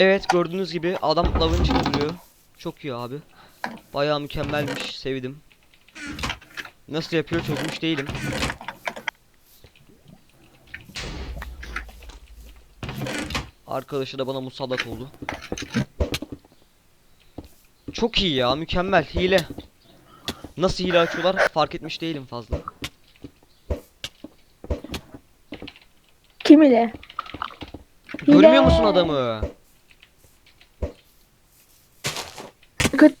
Evet gördüğünüz gibi adam lavın içinde duruyor. Çok iyi abi. Bayağı mükemmelmiş. Sevdim. Nasıl yapıyor çözmüş değilim. Arkadaşı da bana musallat oldu. Çok iyi ya mükemmel hile. Nasıl hile açıyorlar fark etmiş değilim fazla. Kim ile? Görmüyor musun adamı? Göt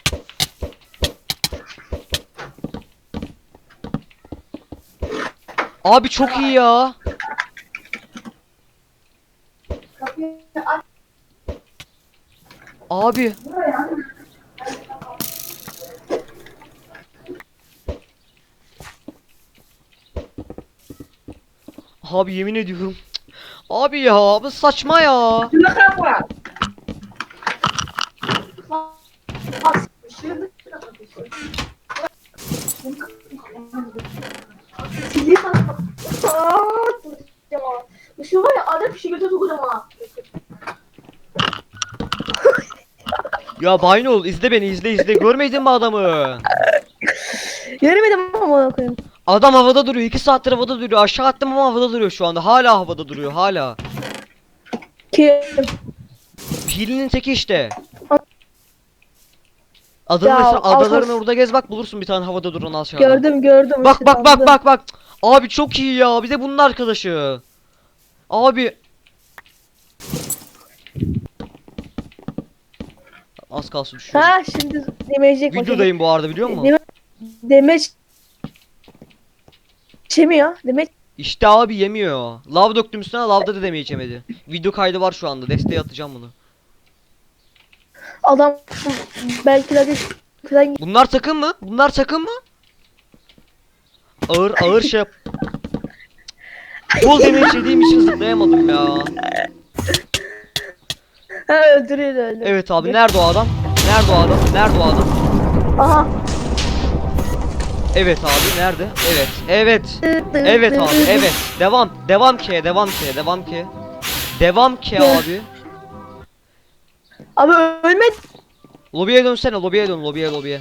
Abi çok iyi ya. Abi. Abi yemin ediyorum. Abi ya bu saçma ya. Şu var ya adam fişi götü sokacağım ha. Ya Baynol izle beni izle izle. Görmedin mi adamı? Göremedim ama koyayım. Adam havada duruyor. 2 saattir havada duruyor. Aşağı attım ama havada duruyor şu anda. Hala havada duruyor. Hala. Kim? Hilinin teki işte. Adını Ya, mesela adaların orada gez bak bulursun bir tane havada duran aşağıda. Gördüm gördüm. Bak işte bak bak bak bak. Abi çok iyi ya. Bir de bunun arkadaşı. Abi. Az kalsın düşüyor. Ha şimdi demeyecek bak. Videodayım bu arada biliyor musun? Deme demeç Çemiyor. Demeç İşte abi yemiyor. Lav döktüm üstüne lavda da demeyi içemedi. Video kaydı var şu anda. Desteğe atacağım bunu. adam belki de falan Bunlar takım mı? Bunlar takım mı? Ağır ağır şey yap. Bol demeyi yediğim için zıplayamadım ya. ha öldürüyor öyle. Evet abi nerede o adam? Nerede o adam? Nerede o adam? Aha. Evet abi nerede? Evet. Evet. Evet abi evet. Devam. Devam ki. Devam ki. Devam ki. Devam ki abi. Abi ölmedi. Lobiye dönsene. Lobiye dön. Lobiye lobiye.